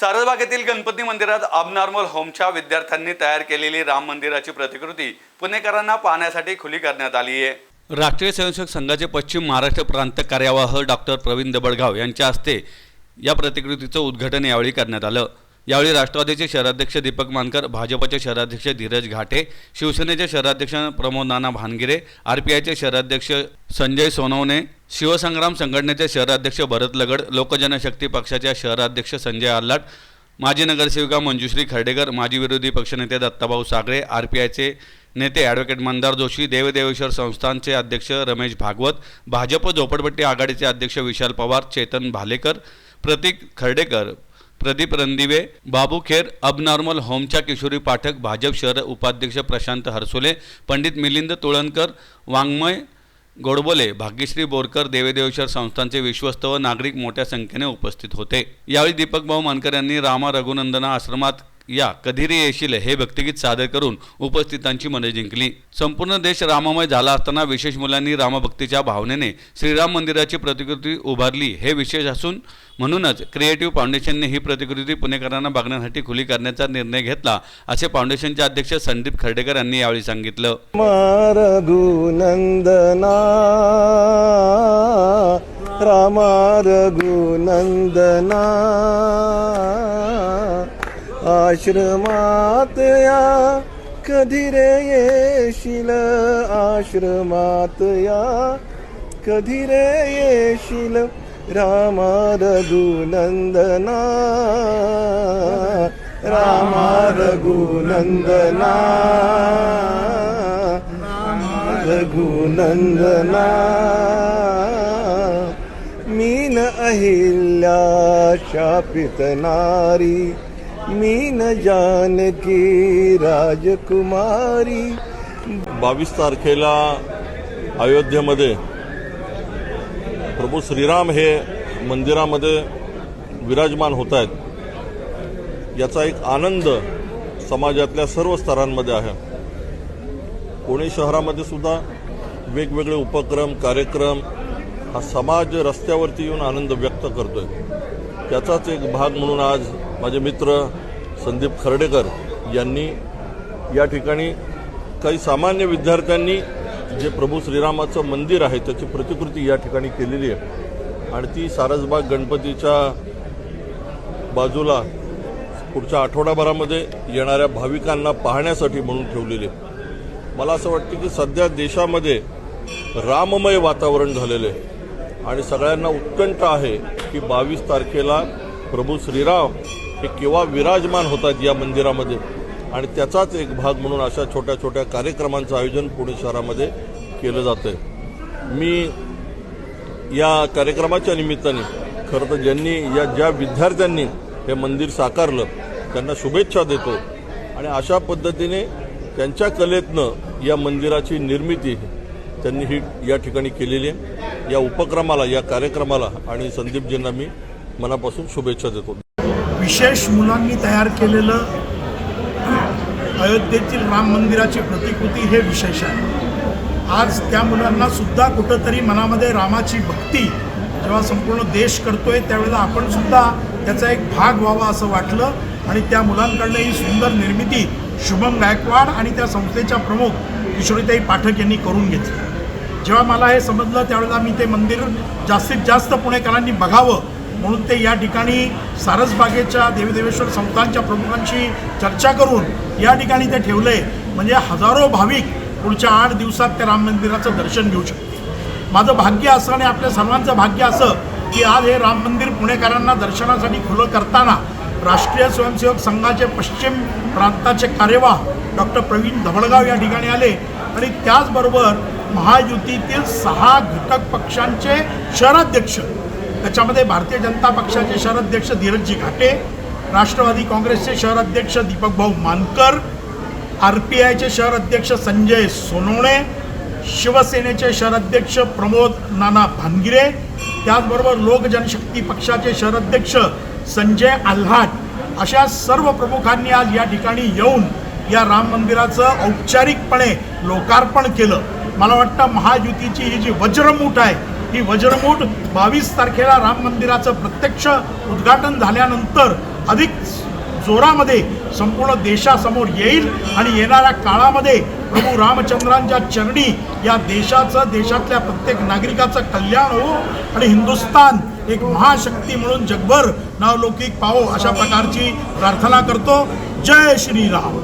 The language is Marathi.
सारसबाग येथील गणपती मंदिरात अबनॉर्मल होमच्या विद्यार्थ्यांनी तयार केलेली राम मंदिराची प्रतिकृती पुणेकरांना पाहण्यासाठी खुली करण्यात आली आहे. राष्ट्रीय स्वयंसेवक संघाचे पश्चिम महाराष्ट्र प्रांत कार्यवाह डॉक्टर प्रवीण दबडगाव यांच्या हस्ते या प्रतिकृतीचं उद्घाटन यावेळी करण्यात आलं. यावेळी राष्ट्रवादीचे शहराध्यक्ष दीपक मानकर भाजपचे शहराध्यक्ष धीरज घाटे शिवसेनेचे शहराध्यक्ष प्रमोद नाना भानगिरे आर पी आयचे शहराध्यक्ष संजय सोनवणे शिवसंग्राम संघटनेचे शहराध्यक्ष भरत लगड लोकजनशक्ती पक्षाच्या शहराध्यक्ष संजय आल्लाट माजी नगरसेविका मंजुश्री खर्डेकर माजी विरोधी पक्षनेते दत्ताभाऊ सागरे आर पी आयचे नेते ॲडव्होकेट मंदार जोशी देवदेवेश्वर संस्थानचे अध्यक्ष रमेश भागवत भाजप झोपडपट्टी आघाडीचे अध्यक्ष विशाल पवार चेतन भालेकर प्रतीक खर्डेकर प्रदीप रणदिवे बाबू खेर अबनॉर्मल होमच्या किशोरी पाठक भाजप शहर उपाध्यक्ष प्रशांत हरसोले पंडित मिलिंद तुळणकर वाङ्मय गोडबोले भाग्यश्री बोरकर देवेदेवेश्वर संस्थांचे विश्वस्त व नागरिक मोठ्या संख्येने उपस्थित होते. यावेळी दीपक भाऊ मानकर यांनी रामा रघुनंदना आश्रमात या कधीरी येशील हे भक्तिगीत सादर करून उपस्थितांची मने जिंकली. संपूर्ण देश राममय झाला असताना विशेष मुलांनी रामभक्तीच्या भावनेने श्रीराम मंदिराची प्रतिकृती उभारली. हे विशेष असून म्हणूनच क्रिएटिव्ह फाउंडेशनने ही प्रतिकृती पुणेकरांना बघण्यासाठी खुली करण्याचा निर्णय घेतला असे फाउंडेशनचे अध्यक्ष संदीप खर्डेकर यांनी यावेळी सांगितलं. रघुनंदना रामा रघुनंदना आश्रमात या. कधी रे येशील आश्रमात या? कधी रे येशील रामा रघुनंदना रामा रघुनंदना रघुनंदना मीन अहिल्या शापित नारी मीन जानकी राजकुमारी. बावीस तारखेला अयोध्येमध्ये प्रभू श्रीराम हे मंदिरामध्ये विराजमान होत आहेत. याचा एक आनंद समाजातल्या सर्व स्तरांमध्ये आहे. पुणे शहरामध्ये सुद्धा वेगवेगळे उपक्रम कार्यक्रम हा समाज रस्त्यावरती येऊन आनंद व्यक्त करतोय. त्याचाच एक भाग म्हणून आज माझे मित्र संदीप खर्डेकर यांनी या ठिकाणी काही सामान्य विद्यार्थ्यांनी जे प्रभू श्रीरामाचं मंदिर आहे त्याची प्रतिकृती या ठिकाणी केलेली आहे. आणि ती सारसबाग गणपतीच्या बाजूला पुढच्या आठवडाभरामध्ये येणाऱ्या भाविकांना पाहण्यासाठी म्हणून ठेवलेली आहे. मला असं वाटतं की सध्या देशामध्ये राममय वातावरण झालेलं आहे. आणि सगळ्यांना उत्कंठ आहे की बावीस तारखेला प्रभू श्रीराम हे केव्हा विराजमान होतात या मंदिरामध्ये? आणि त्याचाच एक भाग म्हणून अशा छोट्या छोट्या कार्यक्रमांचं आयोजन पुणे शहरामध्ये केलं जातं मी या कार्यक्रमाच्या निमित्ताने खरं तर ज्यांनी या ज्या विद्यार्थ्यांनी हे मंदिर साकारलं त्यांना शुभेच्छा देतो. आणि अशा पद्धतीने त्यांच्या कलेतनं या मंदिराची निर्मिती त्यांनी ही या ठिकाणी केलेली आहे. या उपक्रमाला या कार्यक्रमाला आणि संदीपजींना मी मनापासून शुभेच्छा देतो. विशेष मुलांनी तयार केलेलं अयोध्येतील राम मंदिराची प्रतिकृती हे विशेष आहे. आज त्या मुलांना सुद्धा कुठंतरी मनामध्ये रामाची भक्ती जेव्हा संपूर्ण देश करतोय त्यावेळेला आपण सुद्धा त्याचा एक भाग व्हावा असं वाटलं आणि त्या मुलांकडनं ही सुंदर निर्मिती शुभम गायकवाड आणि त्या संस्थेच्या प्रमुख किशोरीताई पाठक यांनी करून घेतली. जेव्हा मला हे समजलं त्यावेळेला मी ते मंदिर जास्तीत जास्त पुणेकरांनी बघावं म्हणून ते या ठिकाणी सारसबागेच्या देवीदेवेश्वर संतांच्या प्रमुखांशी चर्चा करून या ठिकाणी ते ठेवले म्हणजे हजारो भाविक पुढच्या आठ दिवसात त्या राम मंदिराचं दर्शन घेऊ शकते माझं भाग्य असं आणि आपल्या सर्वांचं भाग्य असं की आज हे राम मंदिर पुणेकरांना दर्शनासाठी खुलं करताना राष्ट्रीय स्वयंसेवक संघाचे पश्चिम प्रांताचे कार्यवाह डॉक्टर प्रवीण धबळगाव या ठिकाणी आले आणि त्याचबरोबर महायुतीतील सहा घटक पक्षांचे शहराध्यक्ष त्याच्यामध्ये भारतीय जनता पक्षाचे शहराध्यक्ष धीरजजी घाटे राष्ट्रवादी काँग्रेसचे शहराध्यक्ष दीपक भाऊ मानकर आर पी आयचे शहराध्यक्ष संजय सोनवणे शिवसेनेचे शहराध्यक्ष प्रमोद नाना भानगिरे त्याचबरोबर लोक जनशक्ती पक्षाचे शहराध्यक्ष संजय आल्हाट अशा सर्व प्रमुखांनी आज या ठिकाणी येऊन या राम मंदिराचं औपचारिकपणे लोकार्पण केलं. मला वाटतं महायुतीची ही जी वज्रमूठ आहे ही वज्रमूठ बावीस तारखेला राम मंदिराचं प्रत्यक्ष उद्घाटन झाल्यानंतर अधिक जोरामध्ये संपूर्ण देशासमोर येईल आणि येणाऱ्या काळामध्ये प्रभू रामचंद्रांच्या चरणी या देशाचं देशातल्या प्रत्येक नागरिकाचं कल्याण हो आणि हिंदुस्तान एक महाशक्ती म्हणून जगभर नावलौकिक पाहो अशा प्रकारची प्रार्थना करतो. जय श्रीराम.